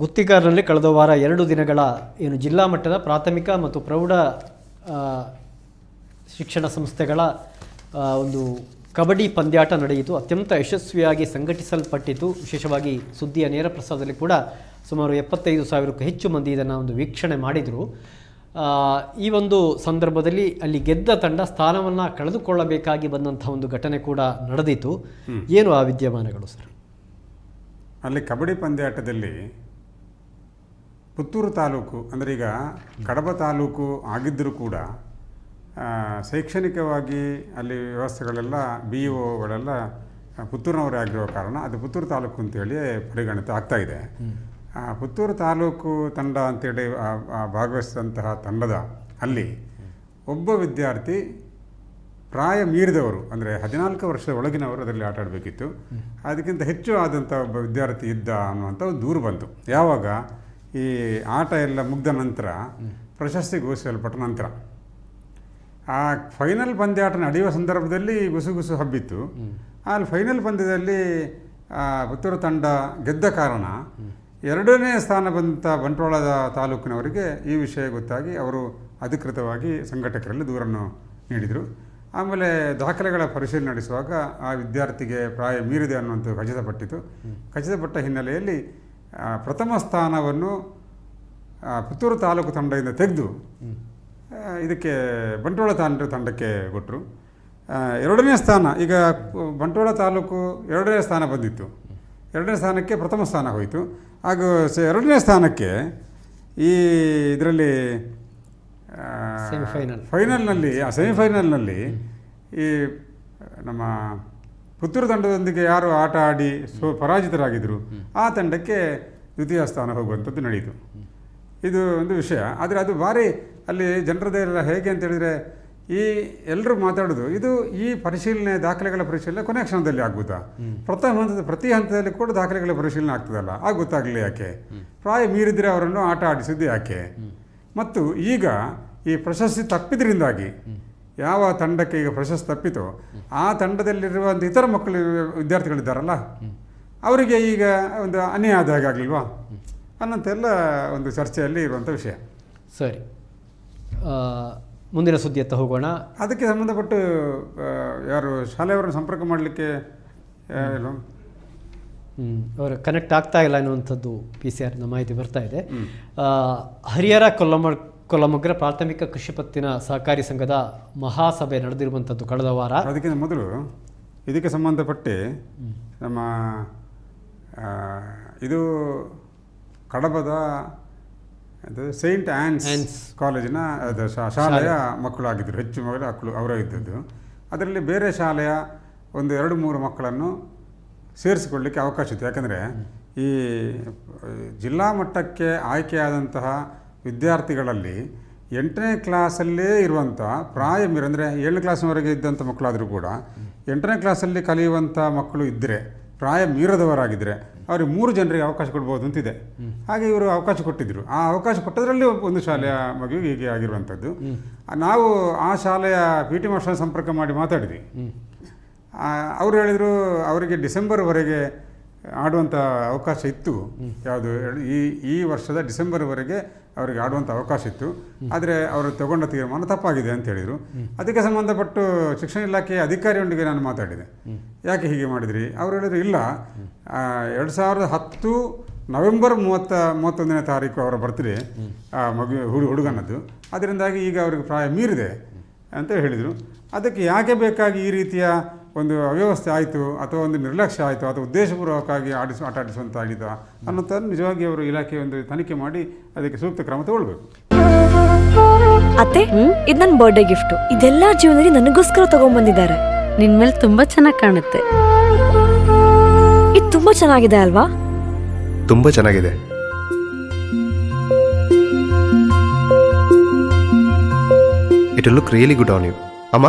ಗುತ್ತಿಗಾರನಲ್ಲಿ ಕಳೆದ ವಾರ ಎರಡು ದಿನಗಳ ಏನು ಜಿಲ್ಲಾ ಮಟ್ಟದ ಪ್ರಾಥಮಿಕ ಮತ್ತು ಪ್ರೌಢ ಶಿಕ್ಷಣ ಸಂಸ್ಥೆಗಳ ಒಂದು ಕಬಡ್ಡಿ ಪಂದ್ಯಾಟ ನಡೆಯಿತು. ಅತ್ಯಂತ ಯಶಸ್ವಿಯಾಗಿ ಸಂಘಟಿಸಲ್ಪಟ್ಟಿತು. ವಿಶೇಷವಾಗಿ ಸುದ್ದಿಯ ನೇರ ಪ್ರಸಾರದಲ್ಲಿ ಕೂಡ ಸುಮಾರು ಎಪ್ಪತ್ತೈದು ಸಾವಿರಕ್ಕೂ ಹೆಚ್ಚು ಮಂದಿ ಇದನ್ನು ಒಂದು ವೀಕ್ಷಣೆ ಮಾಡಿದರು. ಈ ಒಂದು ಸಂದರ್ಭದಲ್ಲಿ ಅಲ್ಲಿ ಗೆದ್ದ ತಂಡ ಸ್ಥಾನವನ್ನು ಕಳೆದುಕೊಳ್ಳಬೇಕಾಗಿ ಬಂದಂಥ ಒಂದು ಘಟನೆ ಕೂಡ ನಡೆದಿತ್ತು. ಏನು ಆ ವಿದ್ಯಮಾನಗಳು ಸರ್? ಅಲ್ಲಿ ಕಬಡ್ಡಿ ಪಂದ್ಯಾಟದಲ್ಲಿ ಪುತ್ತೂರು ತಾಲೂಕು ಅಂದರೆ ಈಗ ಕಡಬ ತಾಲೂಕು ಆಗಿದ್ದರೂ ಕೂಡ ಶೈಕ್ಷಣಿಕವಾಗಿ ಅಲ್ಲಿ ವ್ಯವಸ್ಥೆಗಳೆಲ್ಲ ಬಿ ಇ ಒಗಳೆಲ್ಲ ಪುತ್ತೂರಿನವರೇ ಆಗಿರೋ ಕಾರಣ ಅದು ಪುತ್ತೂರು ತಾಲೂಕು ಅಂತೇಳಿ ಪರಿಗಣಿತ ಆಗ್ತಾ ಇದೆ. ಆ, ಪುತ್ತೂರು ತಾಲೂಕು ತಂಡ ಅಂತೇಳಿ ಭಾಗವಹಿಸಿದಂತಹ ತಂಡದ ಅಲ್ಲಿ ಒಬ್ಬ ವಿದ್ಯಾರ್ಥಿ ಪ್ರಾಯ ಮೀರಿದವರು ಅಂದರೆ ಹದಿನಾಲ್ಕು ವರ್ಷದ ಒಳಗಿನವರು ಅದರಲ್ಲಿ ಆಟ ಆಡಬೇಕಿತ್ತು. ಅದಕ್ಕಿಂತ ಹೆಚ್ಚು ಆದಂಥ ಒಬ್ಬ ವಿದ್ಯಾರ್ಥಿ ಇದ್ದ ಅನ್ನುವಂಥ ಒಂದು ದೂರು ಬಂತು. ಯಾವಾಗ? ಈ ಆಟ ಎಲ್ಲ ಮುಗ್ದ ನಂತರ, ಪ್ರಶಸ್ತಿ ಘೋಷಿಸಲ್ಪಟ್ಟ ನಂತರ. ಆ ಫೈನಲ್ ಪಂದ್ಯಾಟ ನಡೆಯುವ ಸಂದರ್ಭದಲ್ಲಿ ಗುಸುಗುಸು ಹಬ್ಬಿತ್ತು. ಅಲ್ಲಿ ಫೈನಲ್ ಪಂದ್ಯದಲ್ಲಿ ಪುತ್ತೂರ ತಂಡ ಗೆದ್ದ ಕಾರಣ, ಎರಡನೇ ಸ್ಥಾನ ಬಂದಂಥ ಬಂಟ್ವಾಳದ ತಾಲೂಕಿನವರಿಗೆ ಈ ವಿಷಯ ಗೊತ್ತಾಗಿ ಅವರು ಅಧಿಕೃತವಾಗಿ ಸಂಘಟಕರಲ್ಲಿ ದೂರನ್ನು ನೀಡಿದರು. ಆಮೇಲೆ ದಾಖಲೆಗಳ ಪರಿಶೀಲನೆ ನಡೆಸುವಾಗ ಆ ವಿದ್ಯಾರ್ಥಿಗೆ ಪ್ರಾಯ ಮೀರಿದೆ ಅನ್ನುವಂಥದ್ದು ಖಚಿತಪಟ್ಟಿತು ಖಚಿತಪಟ್ಟ ಹಿನ್ನೆಲೆಯಲ್ಲಿ ಪ್ರಥಮ ಸ್ಥಾನವನ್ನು ಪುತ್ತೂರು ತಾಲೂಕು ತಂಡದಿಂದ ತೆಗೆದು ಇದಕ್ಕೆ ಬಂಟ್ವಾಳ ತಾಂಡ ತಂಡಕ್ಕೆ ಕೊಟ್ಟರು ಎರಡನೇ ಸ್ಥಾನ ಈಗ ಬಂಟ್ವಾಳ ತಾಲೂಕು ಎರಡನೇ ಸ್ಥಾನ ಬಂದಿತ್ತು. ಎರಡನೇ ಸ್ಥಾನಕ್ಕೆ ಪ್ರಥಮ ಸ್ಥಾನ ಹೋಯಿತು. ಹಾಗೂ ಸ ಎರಡನೇ ಸ್ಥಾನಕ್ಕೆ ಈ ಇದರಲ್ಲಿ. ಫೈನಲ್ನಲ್ಲಿ ಆ ಸೆಮಿಫೈನಲ್ನಲ್ಲಿ ಈ ನಮ್ಮ ಪುತ್ತೂರು ತಂಡದೊಂದಿಗೆ ಯಾರು ಆಟ ಆಡಿ ಸೊ ಪರಾಜಿತರಾಗಿದ್ದರು ಆ ತಂಡಕ್ಕೆ ದ್ವಿತೀಯ ಸ್ಥಾನ ಹೋಗುವಂಥದ್ದು ನಡೆಯಿತು. ಇದು ಒಂದು ವಿಷಯ. ಆದರೆ ಅದು ಭಾರಿ ಅಲ್ಲಿ ಜನರದೆಲ್ಲ ಹೇಗೆ ಅಂತ ಹೇಳಿದರೆ, ಈ ಎಲ್ಲರೂ ಮಾತಾಡೋದು, ಇದು ಈ ಪರಿಶೀಲನೆ ದಾಖಲೆಗಳ ಪರಿಶೀಲನೆ ಕೊನೆ ಕ್ಷಣದಲ್ಲಿ ಆಗುತ್ತಾ? ಪ್ರಥಮ ಹಂತದ, ಪ್ರತಿ ಹಂತದಲ್ಲಿ ಕೂಡ ದಾಖಲೆಗಳ ಪರಿಶೀಲನೆ ಆಗ್ತದಲ್ಲ? ಆಗ ಗೊತ್ತಾಗಲಿ ಯಾಕೆ? ಪ್ರಾಯ ಮೀರಿದರೆ ಅವರನ್ನು ಆಟ ಆಡಿಸಿದ್ದು ಯಾಕೆ? ಮತ್ತು ಈಗ ಈ ಪ್ರಶಸ್ತಿ ತಪ್ಪಿದ್ರಿಂದಾಗಿ ಯಾವ ತಂಡಕ್ಕೆ ಈಗ ಪ್ರಶಸ್ತಿ ತಪ್ಪಿತೋ ಆ ತಂಡದಲ್ಲಿರುವಂಥ ಇತರ ಮಕ್ಕಳು ವಿದ್ಯಾರ್ಥಿಗಳಿದ್ದಾರಲ್ಲ ಅವರಿಗೆ ಈಗ ಒಂದು ಅನ್ಯಾಯ ಆದ ಹಾಗೆ ಆಗಲಿಲ್ವಾ? ಅನ್ನೋಂತೆಲ್ಲ ಒಂದು ಚರ್ಚೆಯಲ್ಲಿ ಇರುವಂಥ ವಿಷಯ. ಸರಿ. ಮುಂದಿನ ಸುದ್ದಿಯತ್ತ ಹೋಗೋಣ. ಅದಕ್ಕೆ ಸಂಬಂಧಪಟ್ಟು ಯಾರು ಶಾಲೆಯವರನ್ನು ಸಂಪರ್ಕ ಮಾಡಲಿಕ್ಕೆ ಏನು ಹ್ಮ್, ಅವರು ಕನೆಕ್ಟ್ ಆಗ್ತಾ ಇಲ್ಲ ಅನ್ನುವಂಥದ್ದು ಪಿ ಸಿ ಆರ್ನ ಮಾಹಿತಿ ಬರ್ತಾ ಇದೆ. ಹರಿಹರ ಕೊಲ್ಲಮ ಕೊಲ್ಲಮಗ್ರ ಪ್ರಾಥಮಿಕ ಕೃಷಿ ಪತ್ತಿನ ಸಹಕಾರಿ ಸಂಘದ ಮಹಾಸಭೆ ನಡೆದಿರುವಂಥದ್ದು ಕಳೆದ ವಾರ. ಅದಕ್ಕಿಂತ ಮೊದಲು ಇದಕ್ಕೆ ಸಂಬಂಧಪಟ್ಟು ನಮ್ಮ ಇದು ಕಡಬದ ಅದು ಸೈಂಟ್ ಆ್ಯನ್ಸ್. ಕಾಲೇಜಿನ ಅದು ಶಾಲೆಯ ಮಕ್ಕಳು ಆಗಿದ್ದರು ಹೆಚ್ಚು ಮಕ್ಕಳು ಮಕ್ಕಳು ಅವರೇ ಇದ್ದದ್ದು. ಅದರಲ್ಲಿ ಬೇರೆ ಶಾಲೆಯ ಒಂದು ಎರಡು ಮೂರು ಮಕ್ಕಳನ್ನು ಸೇರಿಸಿಕೊಳ್ಳಿಕ್ಕೆ ಅವಕಾಶ ಇತ್ತು. ಯಾಕಂದರೆ ಈ ಜಿಲ್ಲಾ ಮಟ್ಟಕ್ಕೆ ಆಯ್ಕೆಯಾದಂತಹ ವಿದ್ಯಾರ್ಥಿಗಳಲ್ಲಿ ಎಂಟನೇ ಕ್ಲಾಸಲ್ಲೇ ಇರುವಂಥ ಪ್ರಾಯ ಅಂದರೆ ಏಳನೇ ಕ್ಲಾಸ್ನವರೆಗೆ ಇದ್ದಂಥ ಮಕ್ಕಳಾದರೂ ಕೂಡ ಎಂಟನೇ ಕ್ಲಾಸಲ್ಲಿ ಕಲಿಯುವಂಥ ಮಕ್ಕಳು ಇದ್ದರೆ ಪ್ರಾಯ ಮೀರದವರಾಗಿದ್ದರೆ ಅವ್ರಿಗೆ ಮೂರು ಜನರಿಗೆ ಅವಕಾಶ ಕೊಡ್ಬೋದು ಅಂತಿದೆ. ಹಾಗೆ ಇವರು ಅವಕಾಶ ಕೊಟ್ಟಿದ್ದರು ಆ ಅವಕಾಶ ಕೊಟ್ಟದರಲ್ಲಿ ಒಂದು ಶಾಲೆಯ ಮಗುವಿಗೆ ಹೀಗೆ ಆಗಿರುವಂಥದ್ದು. ನಾವು ಆ ಶಾಲೆಯ ಪಿ ಟಿ ಮಾಸ್ಟರ್ ಸಂಪರ್ಕ ಮಾಡಿ ಮಾತಾಡಿದ್ವಿ. ಅವ್ರು ಹೇಳಿದರು, ಅವರಿಗೆ ಡಿಸೆಂಬರ್ವರೆಗೆ ಆಡುವಂಥ ಅವಕಾಶ ಇತ್ತು. ಯಾವುದು ಈ ಈ ವರ್ಷದ ಡಿಸೆಂಬರ್ವರೆಗೆ ಅವರಿಗೆ ಆಡುವಂಥ ಅವಕಾಶ ಇತ್ತು. ಆದರೆ ಅವರು ತಗೊಂಡ ತೀರ್ಮಾನ ತಪ್ಪಾಗಿದೆ ಅಂತ ಹೇಳಿದರು. ಅದಕ್ಕೆ ಸಂಬಂಧಪಟ್ಟು ಶಿಕ್ಷಣ ಇಲಾಖೆಯ ಅಧಿಕಾರಿಯೊಂದಿಗೆ ನಾನು ಮಾತಾಡಿದೆ. ಯಾಕೆ ಹೀಗೆ ಮಾಡಿದ್ರಿ? ಅವರು ಹೇಳಿದ್ರು, ಇಲ್ಲ ಎರಡು ಸಾವಿರದ ಹತ್ತು ನವೆಂಬರ್ ಮೂವತ್ತ, ಮೂವತ್ತೊಂದನೇ ತಾರೀಕು ಅವರ ಬರ್ತ್ಡೇ ಮಗು, ಹುಡು, ಹುಡುಗನದ್ದು. ಅದರಿಂದಾಗಿ ಈಗ ಅವ್ರಿಗೆ ಪ್ರಾಯ ಮೀರಿದೆ ಅಂತ ಹೇಳಿದರು. ಅದಕ್ಕೆ ಯಾಕೆ ಬೇಕಾಗಿ ಈ ರೀತಿಯ ಒಂದು ಅವ್ಯವಸ್ಥೆ ಆಯಿತು ಅಥವಾ ಒಂದು ನಿರ್ಲಕ್ಷ್ಯ ಆಯಿತು ಅಥವಾ ಉದ್ದೇಶಪೂರ್ವಕವಾಗಿ ಆಡಿಸ್ ಆಟ ಆಡಿಸುವಂತಾಗಿದ ಅನ್ನೋದನ್ನು ನಿಜವಾಗಿ ಅವರು ಇಲಾಖೆ ಒಂದು ತನಿಖೆ ಮಾಡಿ ಅದಕ್ಕೆ ಸೂಕ್ತ ಕ್ರಮ ತಗೊಳ್ಬೇಕು. ಅತ್ತೆ ಇದು ನನ್ನ ಬರ್ಡೇ ಗಿಫ್ಟ್ ಇದೆಲ್ಲ ಜೀವನದಲ್ಲಿ ನನಗೋಸ್ಕರ ತಗೊಂಡ್ಬಂದಿದ್ದಾರೆ ನಿನ್ ಮೇಲೆ ತುಂಬಾ ಚೆನ್ನಾಗಿ ಕಾಣುತ್ತೆ. ಇದು ತುಂಬಾ ಚೆನ್ನಾಗಿದೆ ಅಲ್ವಾ? ತುಂಬ ಚೆನ್ನಾಗಿದೆ. It look really good on you ಅಮ್ಮ?